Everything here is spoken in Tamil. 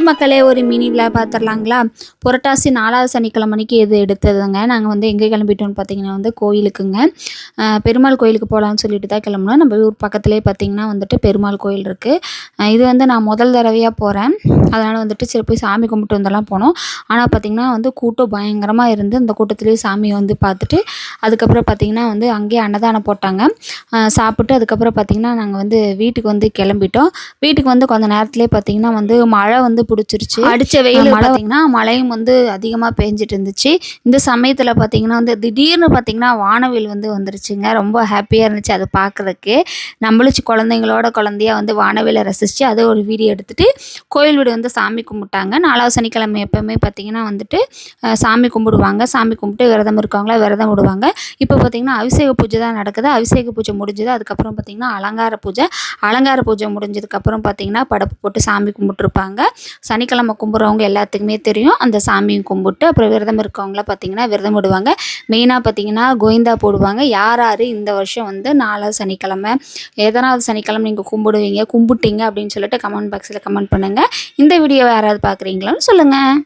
ஹாய் மக்களே ஒரு மினி விழா பார்த்துடலாங்களா புரட்டாசி நாலாவது சனிக்கிழமைக்கு இது எடுத்ததுங்க. நாங்கள் வந்து எங்கே கிளம்பிட்டோம்னு பார்த்தீங்கன்னா வந்து கோயிலுக்குங்க. பெருமாள் கோயிலுக்கு போகலான்னு சொல்லிட்டு தான் கிளம்புனோம். நம்ம ஊர் பக்கத்துலேயே பார்த்தீங்கன்னா வந்துட்டு பெருமாள் கோயில் இருக்குது இது வந்து நான் முதல் தடவையாக போகிறேன் அதனால் வந்துட்டு சரி போய் சாமி கும்பிட்டு வந்தெல்லாம் போனோம். ஆனால் பார்த்திங்கன்னா வந்து கூட்டம் பயங்கரமாக இருந்து அந்த கூட்டத்துலேயே சாமி வந்து பார்த்துட்டு அதுக்கப்புறம் பார்த்திங்கன்னா வந்து அங்கேயே அன்னதானம் போட்டாங்க. சாப்பிட்டு அதுக்கப்புறம் பார்த்திங்கன்னா நாங்கள் வந்து வீட்டுக்கு வந்து கிளம்பிட்டோம். வீட்டுக்கு வந்து கொஞ்ச நேரத்துலேயே பார்த்திங்கன்னா வந்து மழை வந்து பிடிச்சிருச்சு. அடித்த வெயில் மழை பார்த்திங்கன்னா மழையும் வந்து அதிகமாக பெஞ்சிட்டு இருந்துச்சு. இந்த சமயத்தில் பார்த்திங்கன்னா வந்து திடீர்னு பார்த்திங்கன்னா வானவில் வந்து வந்துருச்சுங்க. ரொம்ப ஹாப்பியாக இருந்துச்சு அது பார்க்குறதுக்கு நம்மளும் சி- குழந்தைங்களோட குழந்தையா வந்து வானவிலை ரசித்து அதை ஒரு வீடியோ எடுத்துகிட்டு கோயில் வீடு வந்து சாமி கும்பிட்டாங்க. நாலாவது சனிக்கிழமை எப்போவுமே பார்த்திங்கன்னா வந்துட்டு சாமி கும்பிடுவாங்க. சாமி கும்பிட்டு விரதம் இருக்கவங்களா விரதம் விடுவாங்க. இப்போ பார்த்திங்கன்னா அபிஷேக பூஜை தான் நடக்குது. அபிஷேக பூஜை முடிஞ்சது. அதுக்கப்புறம் பார்த்திங்கன்னா அலங்கார பூஜை. அலங்கார பூஜை முடிஞ்சதுக்கப்புறம் பார்த்திங்கன்னா படப்பு போட்டு சாமி கும்பிட்டுருப்பாங்க. சனிக்கிழமை கும்பிட்றவங்க எல்லாத்துக்குமே தெரியும். அந்த சாமியும் கும்பிட்டு அப்புறம் விரதம் இருக்கவங்கள பார்த்திங்கன்னா விரதம் விடுவாங்க. மெயினாக பார்த்திங்கன்னா கோவிந்தா போடுவாங்க. யார் யார் இந்த வருஷம் வந்து நாலாவது சனிக்கிழமை எதனாவது சனிக்கிழமை நீங்கள் கும்பிடுவீங்க கும்பிட்டீங்க அப்படின்னு சொல்லிட்டு கமெண்ட் பாக்ஸில் கமெண்ட் பண்ணுங்கள் இந்த இந்த வீடியோ யாராவது பார்க்குறீங்களான்னு சொல்லுங்கள்